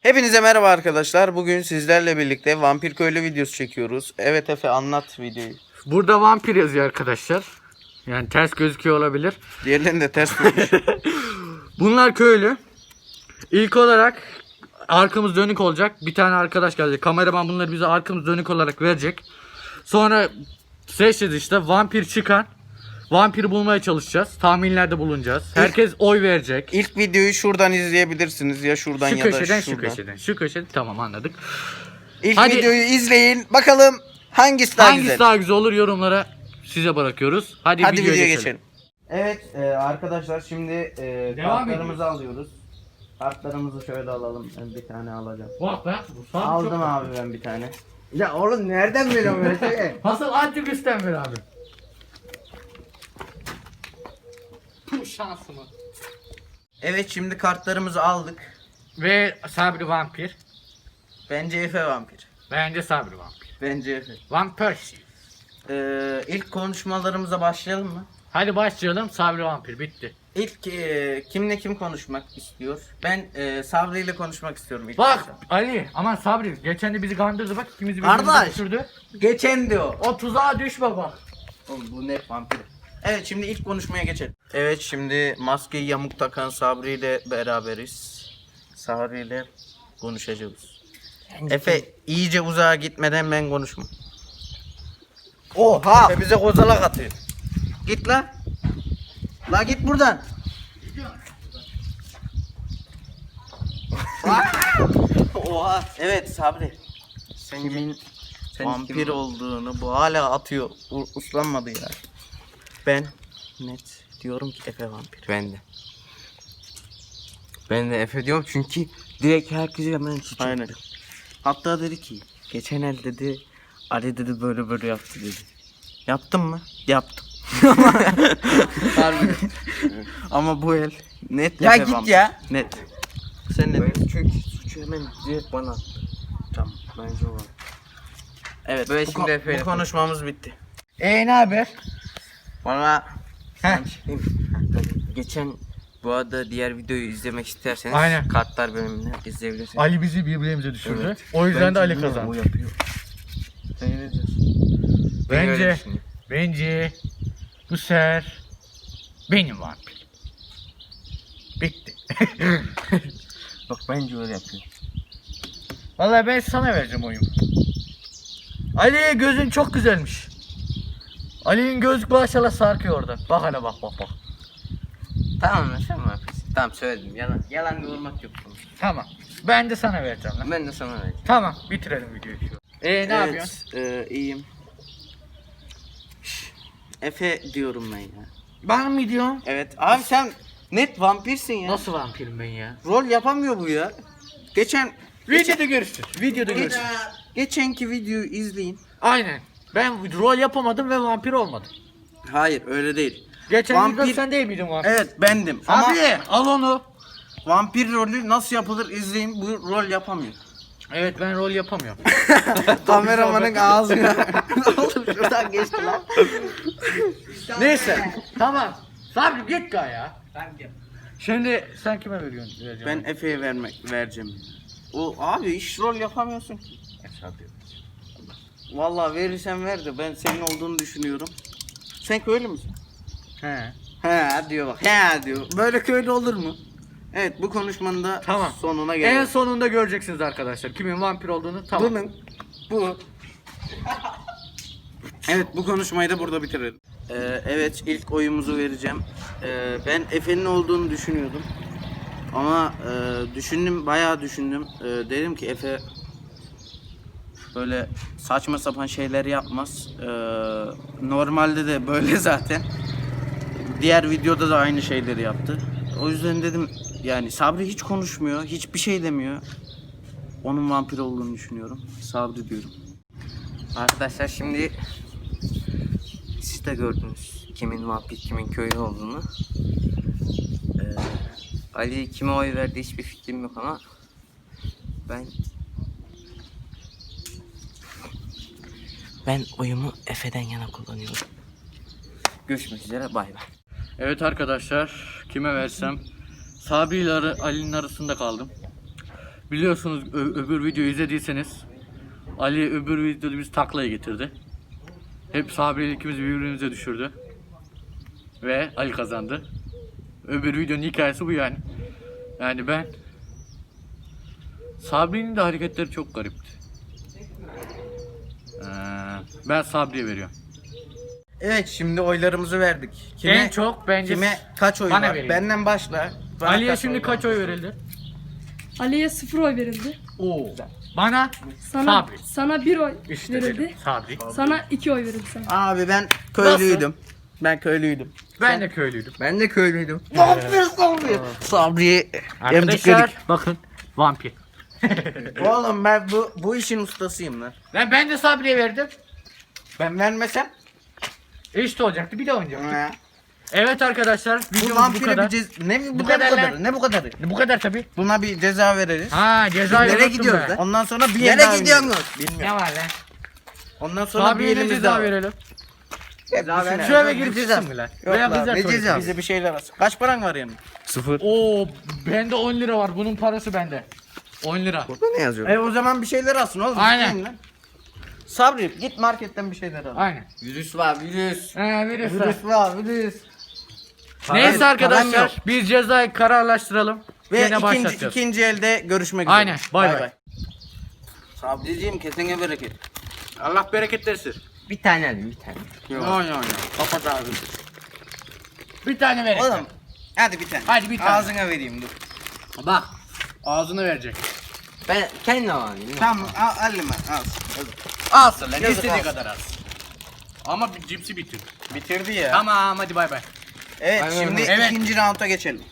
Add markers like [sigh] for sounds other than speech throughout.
Hepinize merhaba arkadaşlar. Bugün sizlerle birlikte Vampir Köylü videosu çekiyoruz. Evet Efe anlat videoyu. Burada vampir yazıyor arkadaşlar. Yani ters gözüküyor olabilir. Diğerlerini de ters koymuş. [laughs] Bunlar köylü. İlk olarak arkamız dönük olacak. Bir tane arkadaş gelecek. Kameraman bunları bize arkamız dönük olarak verecek. Sonra seçeceğiz işte vampir çıkan. Vampiri bulmaya çalışacağız. Tahminlerde bulunacağız. Herkes oy verecek. İlk videoyu şuradan izleyebilirsiniz ya şuradan Şu ya da köşeden şu şuradan. köşeden. Şu köşeden tamam anladık. İlk Hadi. videoyu izleyin. Bakalım hangisi daha Hangisi güzel. daha güzel olur yorumlara size bırakıyoruz. Hadi, Hadi videoya geçelim. geçelim. Evet e, arkadaşlar şimdi e, Devam kartlarımızı alıyoruz. Kartlarımızı şöyle alalım. Ben bir tane alacağım. Bak be. bu saat Aldım çok- abi ben bir tane. Ya oğlum nereden biliyorsun böyle şey? [laughs] Nasıl antivirüsten ver abi. Bu şansımı. Evet şimdi kartlarımızı aldık. Ve Sabri vampir. Bence Efe vampir. Bence Sabri vampir. Bence Efe. Vampir. Ee, ilk konuşmalarımıza başlayalım mı? Hadi başlayalım. Sabri vampir bitti. İlk e, kimle kim konuşmak istiyor? Ben e, Sabri ile konuşmak istiyorum ilk Bak başta. Ali aman Sabri geçen de bizi kandırdı bak ikimizi Kardeş. birbirimize düşürdü. Geçen diyor. O tuzağa düşme bak. Oğlum bu ne vampir. Evet şimdi ilk konuşmaya geçelim. Evet şimdi maskeyi yamuk takan Sabri ile beraberiz. Sabri ile konuşacağız. Efe iyice uzağa gitmeden ben konuşmam. Oha! Efe bize kozalak atıyor. Git la. La git buradan. Oha! Evet Sabri. Kimin vampir olduğunu bu hala atıyor. U- uslanmadı ya. Ben net diyorum ki Efe vampir. Ben de. Ben de Efe diyorum çünkü direkt herkese hemen çiçek. Aynen. Hatta dedi ki Geçen el dedi Ali dedi böyle böyle yaptı dedi. yaptın mı? Yaptım. Harbi. [laughs] Ama bu el net Ya Efe git vampir. ya. Net. Sen ne Ben çünkü suçu hemen direkt bana attı. Tamam. Bence o var. Evet. Böyle bu, şimdi ko- Efe'yle bu konuşmamız bitti. E ne haber? Bana şey. Geçen bu arada diğer videoyu izlemek isterseniz Aynen. kartlar bölümünü izleyebilirsiniz. Ali bizi birbirimize düşürdü. Evet. O yüzden de Bence Ali yine O kazandı. yapıyor. Sen ne diyorsun? Ben öyle Bence düşünüyorum. bence bu sefer benim vampir. Bitti. [laughs] Bak bence öyle yapıyor. Vallahi ben sana vereceğim oyumu. Ali gözün çok güzelmiş. Ali'nin gözlük maşallah sarkıyor orada. Bak hele bak bak bak. Tamam mi yapıyorsun? Tamam söyledim. Yalan, yalan yormak yok. bunun. Tamam. Ben de sana vereceğim lan. Ben de sana vereceğim. Tamam bitirelim videoyu şu an. E ne yapıyorsun? e, iyiyim. Şş, Efe diyorum ben ya. Ben mi diyorsun? Evet. Abi sen net vampirsin ya. Nasıl vampirim ben ya? Rol yapamıyor bu ya. Geçen Videoda görüşürüz. Videoda görüşürüz. geçenki videoyu izleyin. Aynen. Ben rol yapamadım ve vampir olmadım. Hayır öyle değil. Geçen Vampir- videoda sen değil miydin vampir? Evet bendim ama Abi al onu. vampir rolü nasıl yapılır izleyin. Bu rol yapamıyor. Evet ben rol yapamıyorum. [laughs] Kameramanın ağzına. [laughs] Oğlum şuradan geçti lan. Neyse. tamam. Sabri git ga ya. Şimdi sen kime veriyorsun? Ben? Efe'ye vermek vereceğim. O abi hiç rol yapamıyorsun ki. Vallahi verirsen ver de ben senin olduğunu düşünüyorum. Sen köylü müsün? He. He diyor bak. He diyor. Böyle köylü olur mu? Evet bu konuşmanın da Tamam. sonuna En geliyoruz. sonunda göreceksiniz arkadaşlar kimin vampir olduğunu. Tamam. Bunun bu. evet bu konuşmayı da burada bitirelim. Ee, evet ilk oyumuzu vereceğim. Ee, ben Efe'nin olduğunu düşünüyordum. Ama e, düşündüm bayağı düşündüm. Ee, dedim ki Efe böyle saçma sapan şeyler yapmaz. Ee, normalde de böyle [laughs] zaten. Diğer videoda da aynı şeyleri yaptı. O yüzden dedim yani Sabri hiç konuşmuyor, hiçbir şey demiyor. Onun vampir olduğunu düşünüyorum. Sabri diyorum. Arkadaşlar şimdi siz de gördünüz kimin vampir kimin köylü olduğunu. Ee, Ali kime oy verdi hiçbir fikrim yok ama ben ben oyumu Efe'den yana kullanıyorum. Görüşmek üzere bay bay. Evet arkadaşlar kime versem Sabri ile Ali'nin arasında kaldım. biliyorsunuz ö- öbür videoyu izlediyseniz Ali öbür videoda bizi taklaya getirdi. Hep Sabri ile ikimiz birbirimize düşürdü. Ve Ali kazandı. Öbür videonun hikayesi bu yani. Yani ben Sabri'nin de hareketleri çok garipti. Ee, ben Sabri'ye veriyorum. Evet şimdi oylarımızı verdik. en çok bence kime kaç oy bana var? verin. Benden başla. Bana Ali'ye kaç şimdi kaç oy verildi? Ali'ye sıfır oy verildi. Oo. Bana Sana Sabri. sana bir oy işte verildi. dedim, Sabri. Sana iki oy verildi sana. Abi ben köylüydüm. Ben köylüydüm. Ben de köylüydüm. Ben de köylüydüm. Vampir Sabri. Sabri'yi Arkadaşlar emcikledik. bakın vampir. [laughs] Oğlum ben bu bu işin ustasıyım lan. Lan ben de Sabri'ye verdim. Ben vermesem Eşit olacaktı bir de oynayacaktık. Ha. Evet arkadaşlar bu videomuz bu vampire kadar. bir cez... ne bu, Bu kadar kadar, lan. ne bu kadarı? Bu kadar tabi. Buna bir ceza veririz. Ha ceza Nereye unuttum gidiyoruz ben. lan? Ondan sonra bir Nereye el daha gidiyorsunuz? Ne Bilmiyorum. var lan? Ondan sonra bir Sabri'ye de elimiz ceza daha verelim. Ceza. Şu eve girip mi lan? Yok Veya lan, bize ne ceza? Bize bir şeyler alsın. Kaç paran var yanında? Sıfır. Oo bende 10 lira var. Bunun parası bende. 10 lira. Burada ne yazıyor? E o zaman bir şeyler alsın oğlum. Aynen. Gitmeyin lan. Sabri git marketten bir şeyler al. Aynen. Virüs var virüs. He verirsen. Virüs var virüs. Neyse Param arkadaşlar yok. biz cezayı kararlaştıralım. Ve Gene ikinci, ikinci elde görüşmek üzere. Aynen, bay bay. Sabriciğim kesene bereket. Allah bereket versin. Bir tane alayım bir tane. Yo yo yo. Kapat abi. Bir tane verin. Oğlum hadi bir tane. Hadi bir tane. Ağzına vereyim dur. Bak. Ağzını verecek. Ben kendim alayım. Tamam al, al lima al. Alsın lan. İstediği olsun. kadar alsın. Ama bir cipsi bitir. Bitirdi ya. Tamam hadi bay bay. Evet Aynen şimdi. Evet. ikinci rounda geçelim.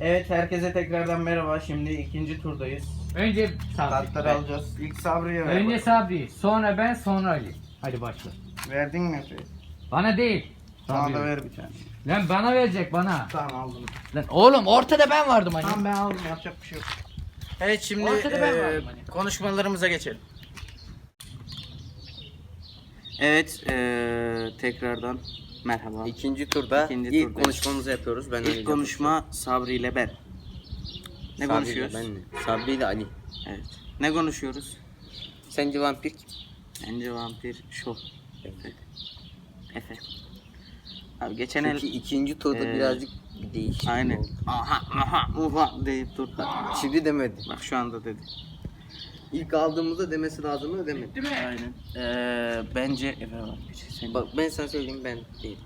Evet herkese tekrardan merhaba. Şimdi ikinci turdayız. Önce Kartları alacağız. İlk Sabri'ye ver. Önce. Sabri, sonra ben, sonra Ali. Hadi başla. Verdin mi? Bana değil. Sana Sabri. da ver bir tane. Lan bana verecek bana. Tamam aldım. Lan oğlum ortada ben vardım hani. Tamam ben aldım yapacak bir şey yok. Evet şimdi Ortada ben eee, varım hani. konuşmalarımıza geçelim. Evet eee, tekrardan merhaba. İkinci turda İkinci ilk turdayız. konuşmamızı yapıyoruz. Ben İlk konuşma Sabri ile ben. Ne konuşuyoruz? Ben de. Sabri ile Ali. Evet. Ne konuşuyoruz? Sence vampir kim? Bence vampir şu. Efe. Efe. Abi geçen el Çünkü ikinci turda Ee, birazcık bir değişiklik aynen. oldu. Aha aha uha deyip durdu. Şimdi demedi. Bak şu anda dedi. İlk aldığımızda demesi lazım mı demedi. Değil mi? Aynen. Ee, bence Efe vampir. Sen, Bak ben sana söyleyeyim ben değil.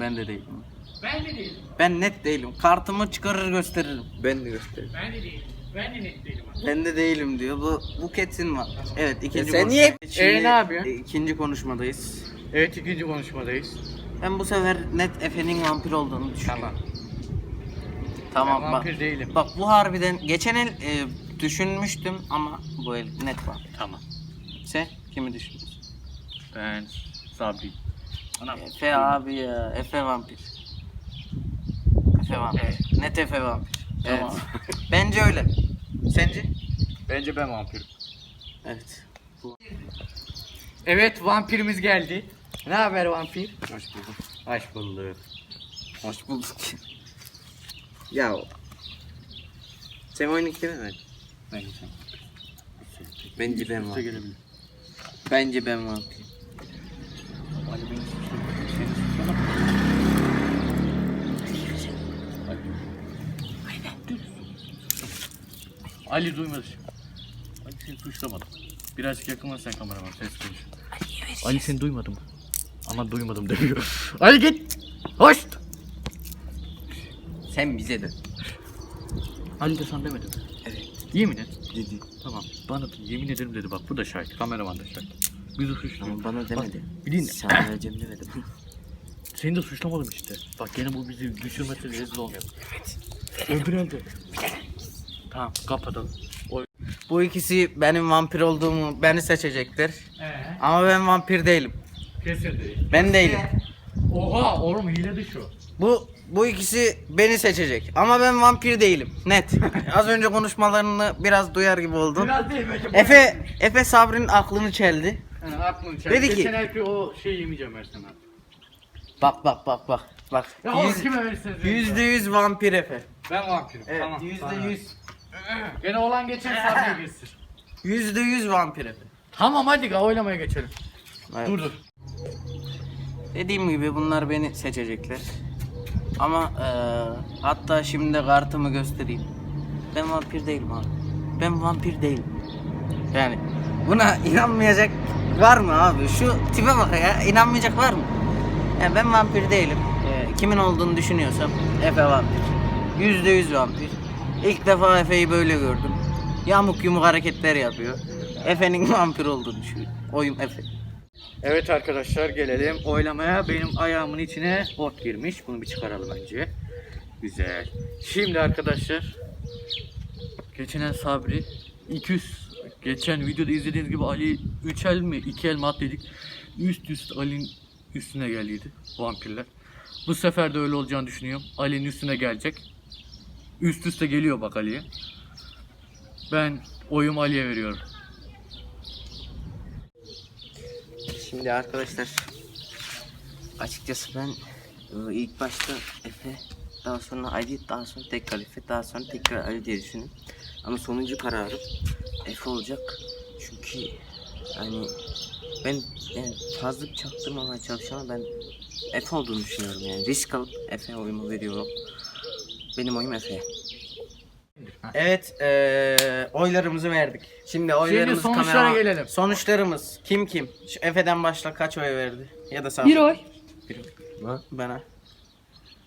ben de değilim. Ben de değilim. Ben net değilim. Kartımı çıkarır gösteririm. Ben de gösteririm. Ben de değilim. Ben de net değilim. Ben de değilim diyor. Bu bu kesin var. Evet ikinci sen konuşma. niye- Şimdi, Ee, ne yapıyorsun? e, ikinci konuşmadayız. Evet ikinci konuşmadayız. Ben bu sefer net Efe'nin vampir olduğunu düşünüyorum. Tamam. Tamam ben bak. vampir değilim. Bak bu harbiden geçen el e, düşünmüştüm ama bu el net var. Tamam. Sen kimi düşünüyorsun? Ben Sabri. Anam. Efe abi ya. Efe vampir. Efe vampir. Net Efe vampir. Tamam. Evet. Bence öyle. Sence? Bence ben vampirim. Evet. Evet vampirimiz geldi. Ne haber vampir? Hoş bulduk. Hoş bulduk. Hoş bulduk. [laughs] Ya sen oyunu kime ver? Bence. Bence ben Üste vampir. gelebilir. Bence ben vampirim. Ali beni suçladı. Seni suçlamak. Ali duymadı şimdi. Ali seni suçlamadım. Birazcık yakınlaşsan kameraman ses konuş. Ali seni duymadım. Ama duymadım demiyor. [laughs] Ali git. Hoş. Sen bize de. Ali de sana demedi mi? Evet. Yemin et. Dedi. Tamam. Bana da yemin ederim dedi bak bu da şahit. Kameraman da şahit. Bizi suçluyor. Ama bana demedi. bilin- Sana vereceğim demedi bana. [laughs] Seni de suçlamadım işte. Bak gene bu bizi düşürmesi rezil olmayalım. Evet. Öbür elde. Tamam kapatalım. O... Bu ikisi benim vampir olduğumu beni seçecektir. Ee, Ama ben vampir değilim. Kesildi. Ben değilim. Oha oğlum hile şu. Bu bu ikisi beni seçecek. Ama ben vampir değilim. Net. [laughs] Az önce konuşmalarını biraz duyar gibi oldum. Biraz değil belki. Efe Efe Sabri'nin aklını çeldi. Ha, aklını çeldi. Dedi ki- Geçen o şey yemeyeceğim Ersen abi. Bak bak bak bak. Bak. Ya oğlum Yüz- kime verirseniz verin. Yüzde yüz vampir Efe. Ben vampirim. Evet tamam. yüzde ver. yüz. Gene olan geçen Sabri'ye geçsin. Yüzde yüz vampir Efe. Tamam hadi oylamaya geçelim. Evet. Dur dur. Dediğim gibi bunlar beni seçecekler. Ama eee, hatta şimdi de kartımı göstereyim. Ben vampir değilim abi. Ben vampir değilim. Yani buna inanmayacak var mı abi? Şu tipe bak ya. inanmayacak var mı? Yani ben vampir değilim. Eee, kimin olduğunu düşünüyorsam Efe vampir. Yüzde yüz vampir. İlk defa Efe'yi böyle gördüm. Yamuk yumuk hareketler yapıyor. Efe'nin [laughs] vampir olduğunu düşünüyorum. Oyum Efe. Evet arkadaşlar gelelim oylamaya. Benim ayağımın içine ot girmiş. Bunu bir çıkaralım önce. Güzel. Şimdi arkadaşlar geçen Sabri 200 geçen videoda izlediğiniz gibi Ali 3 el mi 2 el mi at dedik. Üst üst Ali'nin üstüne geldiydi vampirler. Bu sefer de öyle olacağını düşünüyorum. Ali'nin üstüne gelecek. Üst üste geliyor bak Ali'ye. Ben oyumu Ali'ye veriyorum. Şimdi arkadaşlar açıkçası ben e, ilk başta Efe daha sonra Ali daha sonra tekrar Efe daha sonra tekrar Ali diye düşündüm. Ama sonuncu kararım Efe olacak. Çünkü hani ben yani fazla çaktırmamaya çalışan ben Efe olduğunu düşünüyorum yani. Risk alıp Efe oyumu veriyorum. Benim oyum Efe. Evet, eee, oylarımızı verdik. Şimdi oylarımızı Şimdi sonuçlara kamera- gelelim. Sonuçlarımız kim kim? Şu Efe'den başla kaç oy verdi? Ya da Sabri. Bir oy. Bana.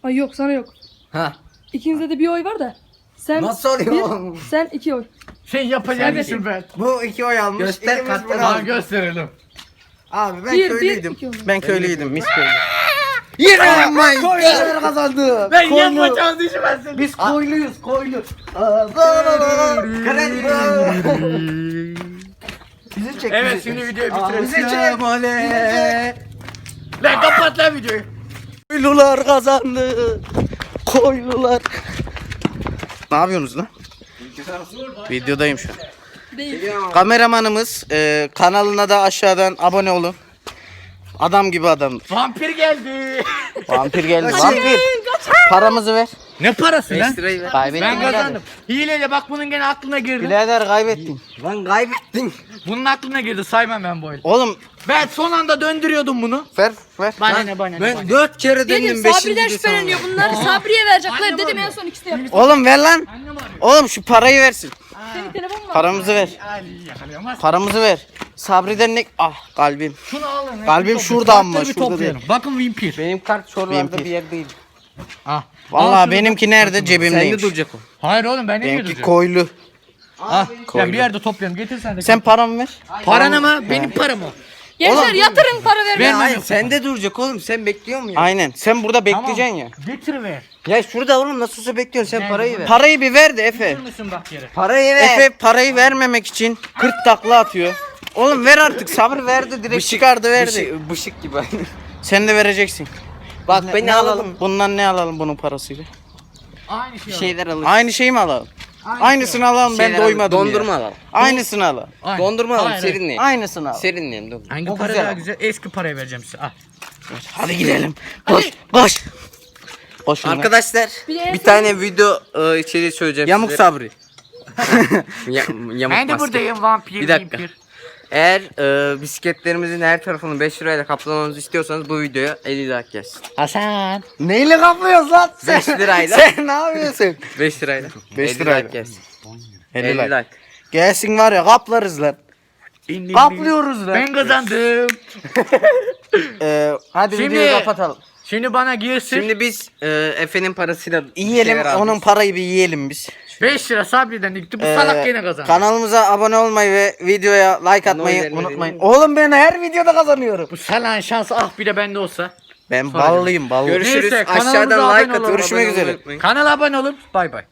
Ay yok sana yok. Ha. İkinizde de bir oy var da. Sen Nasıl oluyor? bir, sen iki oy. Şey yapacağım Evet. işim ben. Bu iki oy almış. Göster ikimiz bunu Tamam aldık. gösterelim. Abi ben Bir, bir, köylüydüm. iki oy. ben köylüydüm. Mis köylü. Yine my God kazandı. Ben işi ben seni. Biz koyluyuz, koylu. Bizi çek. Evet şimdi videoyu bitirelim. Bizi çek. Lan kapat lan videoyu. Koylular kazandı. Koylular. Ne yapıyorsunuz lan? Videodayım şu an. Kameramanımız e, kanalına da aşağıdan abone olun. Adam gibi adam. Vampir geldi. Vampir geldi. Vampir. Paramızı ver. ne parası 5 lirayı ver. Kaybettin. Ben birader. kazandım. Hileyle bak bunun gene aklına girdi. Birader kaybettin. Lan kaybettin. Bunun aklına girdi saymam ben bu oyunu. Oğlum Ben son anda döndürüyordum bunu. ver ver. Bana ne bana ne. bana Ben ne. 4 kere Dedim döndüm 5. Sabri'den şüpheleniyor bunlar. Sabri'ye verecekler dedim en son ikisi de yaptı. Oğlum ver lan. Annem arıyor. Oğlum şu parayı versin. Senin telefonun var. Paramızı ver. Ali yakalayamaz. Paramızı ver. Sabri'den ne? Ah kalbim. Şunu alın. Kalbim şurada toplayın. ama, Kartları bir şurada toplayalım. Bakın Vampir. Benim kart şuralarda bir yerdeydi. Ah. Al Vallahi benimki nerede Sende cebimdeymiş. duracak o. Hayır oğlum ben ne Benimki diyordum? koylu. Ah. Ya bir yerde toplayalım. Getir sen de. Sen paramı ver. paranı mı? Benim param o. Gençler yatırın para vermeyin. Vermem Hayır yok. sende duracak oğlum sen bekliyor musun ya? Aynen. Sen burada bekleyeceksin ya. Getir ver. Ya şurada oğlum nasıl olsa bekliyorsun sen parayı ver. Parayı bir ver de Efe. Getir misin bak yere? Parayı ver. Efe parayı vermemek için 40 takla atıyor. Oğlum ver artık sabır verdi direkt çıkardı verdi. Bışık, bışık gibi. Sen de vereceksin. Bak Ne- beni ne alalım. Bundan ne alalım bunun parasıyla? Aynı şey. Bir şeyler alalım. Aynı şeyi mi alalım? Aynısını alalım ben Şeyler alalım. doymadım Dondurma ya. alalım. Aynısını alalım. Aynı. Dondurma alalım serinleyin. Aynısını al. Serinleyin dur. Hangi O para güzel daha ama. güzel? Eski parayı vereceğim size. Al. Hadi gidelim. Koş koş. Koş Arkadaş Arkadaşlar Bir de bir tane video e, içeriği söyleyeceğim Yamuk size. Sabri. [laughs] Ya, yamuk Ben de maske. buradayım vampir. Bir dakika. vampir. Eğer e, bisikletlerimizin her tarafını 5 lirayla kaplamamızı istiyorsanız bu videoya 50 like gelsin. Hasan. Neyle kaplıyorsun lan? 5 lirayla. Sen ne yapıyorsun? [laughs] 5 lirayla. 5 50 lirayla. like gelsin. 50 50 like. like. Gelsin var ya kaplarız lan. İndim, Kaplıyoruz lan. Ben kazandım. [laughs] Ee, hadi Şimdi- videoyu kapatalım. Şimdi bana girsin. Şimdi biz e, Efe'nin parasıyla Yiyelim onun parayı bir yiyelim biz. 5 lira Sabri'den dikti. Bu Ee, salak gene kazandı. Kanalımıza abone olmayı ve videoya like atmayı vermeyi unutmayın. Oğlum ben her videoda kazanıyorum. Bu salağın şansı ah bir de bende olsa. Ben ballıyım ballı. Görüşürüz. Neyse, kanalımıza Aşağıdan abone like olun. Görüşmek abone olmayı üzere. unutmayın. Kanala abone olun. Bay bay.